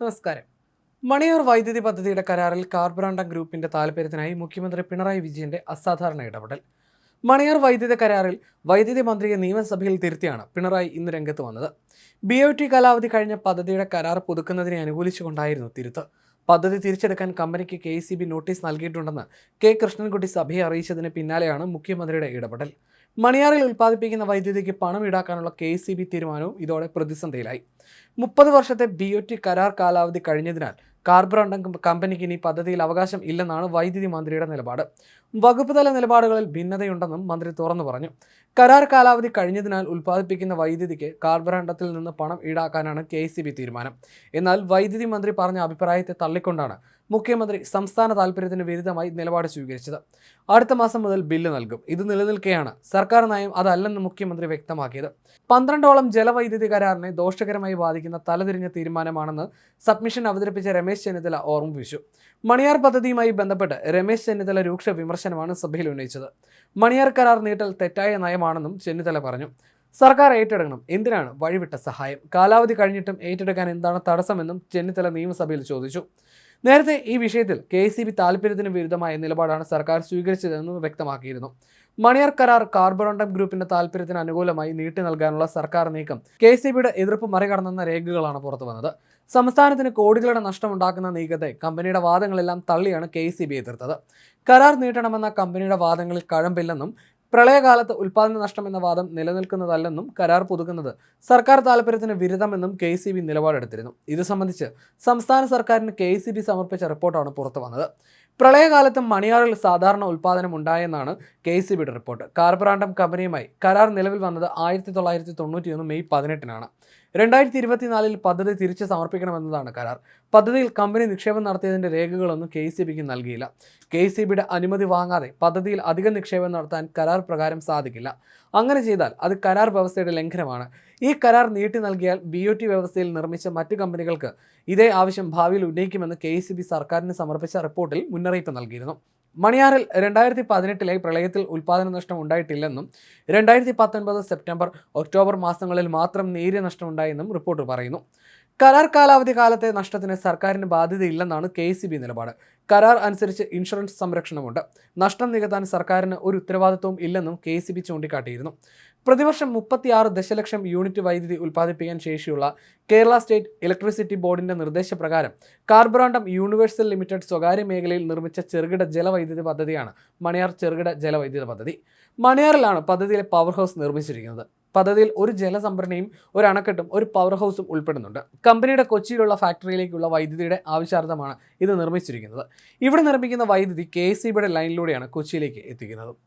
നമസ്കാരം. മണിയൂർ വൈദ്യുതി പദ്ധതിയുടെ കരാറിൽ കാർബ്രാണ്ട ഗ്രൂപ്പിന്റെ താൽപര്യത്തിനായി മുഖ്യമന്ത്രി പിണറായി വിജയന്റെ അസാധാരണ ഇടപെടൽ. മണിയൂർ വൈദ്യുതി കരാറിൽ വൈദ്യുതി മന്ത്രിയെ നിയമസഭയിൽ തിരുത്തിയാണ് പിണറായി ഇന്ന് രംഗത്ത് വന്നത്. ബി ഒ ടി കാലാവധി കഴിഞ്ഞ പദ്ധതിയുടെ കരാർ പുതുക്കുന്നതിനെ അനുകൂലിച്ചുകൊണ്ടായിരുന്നു തിരുത്ത്. പദ്ധതി തിരിച്ചെടുക്കാൻ കമ്പനിക്ക് കെ ബി നോട്ടീസ് നൽകിയിട്ടുണ്ടെന്ന് കെ കൃഷ്ണൻകുട്ടി സഭയെ അറിയിച്ചതിന് പിന്നാലെയാണ് മുഖ്യമന്ത്രിയുടെ ഇടപെടൽ. മണിയാറിൽ ഉൽപ്പാദിപ്പിക്കുന്ന വൈദ്യുതിക്ക് പണം ഈടാക്കാനുള്ള കെ സി ബി തീരുമാനവും ഇതോടെ പ്രതിസന്ധിയിലായി. മുപ്പത് വർഷത്തെ ബി ഒ ടി കരാർ കാലാവധി കഴിഞ്ഞതിനാൽ കാർബറണ്ടം കമ്പനിക്ക് ഇനി പദ്ധതിയിൽ അവകാശം ഇല്ലെന്നാണ് വൈദ്യുതി മന്ത്രിയുടെ നിലപാട്. വകുപ്പ് തല നിലപാടുകളിൽ ഭിന്നതയുണ്ടെന്നും മന്ത്രി തുറന്നു പറഞ്ഞു. കരാർ കാലാവധി കഴിഞ്ഞതിനാൽ ഉൽപ്പാദിപ്പിക്കുന്ന വൈദ്യുതിക്ക് കാർബറണ്ടത്തിൽ നിന്ന് പണം ഈടാക്കാനാണ് കെ തീരുമാനം. എന്നാൽ വൈദ്യുതി മന്ത്രി പറഞ്ഞ അഭിപ്രായത്തെ തള്ളിക്കൊണ്ടാണ് മുഖ്യമന്ത്രി സംസ്ഥാന താൽപര്യത്തിന് വിരുദ്ധമായി നിലപാട് സ്വീകരിച്ചത്. അടുത്ത മാസം മുതൽ ബില്ല് നൽകും. ഇത് നിലനിൽക്കെയാണ്. സർക്കാർ നയം അതല്ലെന്ന് മുഖ്യമന്ത്രി വ്യക്തമാക്കിയത്. പന്ത്രണ്ടോളം ജലവൈദ്യുതി കരാറിനെ ദോഷകരമായി ബാധിക്കുന്ന തലതിരിഞ്ഞ തീരുമാനമാണെന്ന് സബ്മിഷൻ അവതരിപ്പിച്ച രമേശ് ചെന്നിത്തല ഓർമ്മിപ്പിച്ചു. മണിയാർ പദ്ധതിയുമായി ബന്ധപ്പെട്ട് രമേശ് ചെന്നിത്തല രൂക്ഷ വിമർശനമാണ് സഭയിൽ ഉന്നയിച്ചത്. മണിയാർ കരാർ നീട്ടൽ തെറ്റായ നയമാണെന്നും ചെന്നിത്തല പറഞ്ഞു. സർക്കാർ ഏറ്റെടുക്കണം എന്തിനാണ് വഴിവിട്ട സഹായം? കാലാവധി കഴിഞ്ഞിട്ടും ഏറ്റെടുക്കാൻ എന്താണ് തടസ്സമെന്നും ചെന്നിത്തല നിയമസഭയിൽ ചോദിച്ചു. നേരത്തെ ഈ വിഷയത്തിൽ കെ സി ബി താല്പര്യത്തിന് വിരുദ്ധമായ നിലപാടാണ് സർക്കാർ സ്വീകരിച്ചതെന്ന് വ്യക്തമാക്കിയിരുന്നു. മണിയർ കരാർ കാർബറോണ്ടം ഗ്രൂപ്പിന്റെ താല്പര്യത്തിന് അനുകൂലമായി നീട്ടി നൽകാനുള്ള സർക്കാർ നീക്കം കെ സി ബിയുടെ എതിർപ്പ് മറികടന്നെന്ന രേഖകളാണ് പുറത്തു വന്നത്. സംസ്ഥാനത്തിന് കോടികളുടെ നഷ്ടമുണ്ടാക്കുന്ന നീക്കത്തെ കമ്പനിയുടെ വാദങ്ങളെല്ലാം തള്ളിയാണ് കെ സി ബി എതിർത്തത്. കരാർ നീട്ടണമെന്ന കമ്പനിയുടെ വാദങ്ങളിൽ കഴമ്പില്ലെന്നും പ്രളയകാലത്ത് ഉൽപാദന നഷ്ടം എന്ന വാദം നിലനിൽക്കുന്നതല്ലെന്നും കരാർ പുതുക്കുന്നത് സർക്കാർ താല്പര്യത്തിന് വിരുദ്ധമെന്നും കെ സി ബി നിലപാടെടുത്തിരുന്നു. ഇത് സംബന്ധിച്ച് സംസ്ഥാന സർക്കാരിന് കെ സി ബി സമർപ്പിച്ച റിപ്പോർട്ടാണ് പുറത്തു വന്നത്. പ്രളയകാലത്തും മണിയാറിൽ സാധാരണ ഉൽപാദനം ഉണ്ടായെന്നാണ് കെ സി ബിയുടെ റിപ്പോർട്ട്. കാർബ്രാൻഡം കമ്പനിയുമായി കരാർ നിലവിൽ വന്നത് ആയിരത്തി തൊള്ളായിരത്തി തൊണ്ണൂറ്റിയൊന്ന് മെയ് പതിനെട്ടിനാണ്. രണ്ടായിരത്തി ഇരുപത്തിനാലിൽ പദ്ധതി തിരിച്ചു സമർപ്പിക്കണമെന്നതാണ് കരാർ. പദ്ധതിയിൽ കമ്പനി നിക്ഷേപം നടത്തിയതിന്റെ രേഖകളൊന്നും കെ സി ബിക്ക് നൽകിയില്ല. കെ സി ബിയുടെ അനുമതി വാങ്ങാതെ പദ്ധതിയിൽ അധിക നിക്ഷേപം നടത്താൻ കരാർ പ്രകാരം സാധിക്കില്ല. അങ്ങനെ ചെയ്താൽ അത് കരാർ വ്യവസ്ഥയുടെ ലംഘനമാണ്. ഈ കരാർ നീട്ടി നൽകിയാൽ ബി ഒ ടി വ്യവസ്ഥയിൽ നിർമ്മിച്ച മറ്റ് കമ്പനികൾക്ക് ഇതേ ആവശ്യം ഭാവിയിൽ ഉന്നയിക്കുമെന്ന് കെ സർക്കാരിന് സമർപ്പിച്ച റിപ്പോർട്ടിൽ മുന്നറിയിപ്പ് നൽകിയിരുന്നു. മണിയാറിൽ രണ്ടായിരത്തി പതിനെട്ടിലെ പ്രളയത്തിൽ ഉൽപാദന നഷ്ടം ഉണ്ടായിട്ടില്ലെന്നും രണ്ടായിരത്തി പത്തൊൻപത് സെപ്റ്റംബർ ഒക്ടോബർ മാസങ്ങളിൽ മാത്രം നേരിയ നഷ്ടമുണ്ടായെന്നും റിപ്പോർട്ട് പറയുന്നു. കരാർ കാലാവധി കാലത്തെ നഷ്ടത്തിന് സർക്കാരിന് ബാധ്യതയില്ലെന്നാണ് കെ സി ബി നിലപാട്. കരാർ അനുസരിച്ച് ഇൻഷുറൻസ് സംരക്ഷണമുണ്ട്. നഷ്ടം നികത്താൻ സർക്കാരിന് ഒരു ഉത്തരവാദിത്വവും ഇല്ലെന്നും കെ സി ബി ചൂണ്ടിക്കാട്ടിയിരുന്നു. പ്രതിവർഷം മുപ്പത്തിയാറ് ദശലക്ഷം യൂണിറ്റ് വൈദ്യുതി ഉൽപ്പാദിപ്പിക്കാൻ ശേഷിയുള്ള കേരള സ്റ്റേറ്റ് ഇലക്ട്രിസിറ്റി ബോർഡിന്റെ നിർദ്ദേശപ്രകാരം കാർബറാണ്ടം യൂണിവേഴ്സൽ ലിമിറ്റഡ് സ്വകാര്യ മേഖലയിൽ നിർമ്മിച്ച ചെറുകിട ജലവൈദ്യുതി പദ്ധതിയാണ് മണിയാർ ചെറുകിട ജലവൈദ്യുത പദ്ധതി. മണിയാറിലാണ് പദ്ധതിയിലെ പവർ ഹൗസ് നിർമ്മിച്ചിരിക്കുന്നത്. പദ്ധതിയിൽ ഒരു ജലസംഭരണിയും ഒരു അണക്കെട്ടും ഒരു പവർ ഹൗസും ഉൾപ്പെടുന്നുണ്ട്. കമ്പനിയുടെ കൊച്ചിയിലുള്ള ഫാക്ടറിയിലേക്കുള്ള വൈദ്യുതിയുടെ ആവശ്യാർത്ഥമാണ് ഇത് നിർമ്മിച്ചിരിക്കുന്നത്. ഇവിടെ നിർമ്മിക്കുന്ന വൈദ്യുതി കെ എസ് ലൈനിലൂടെയാണ് കൊച്ചിയിലേക്ക് എത്തിക്കുന്നത്.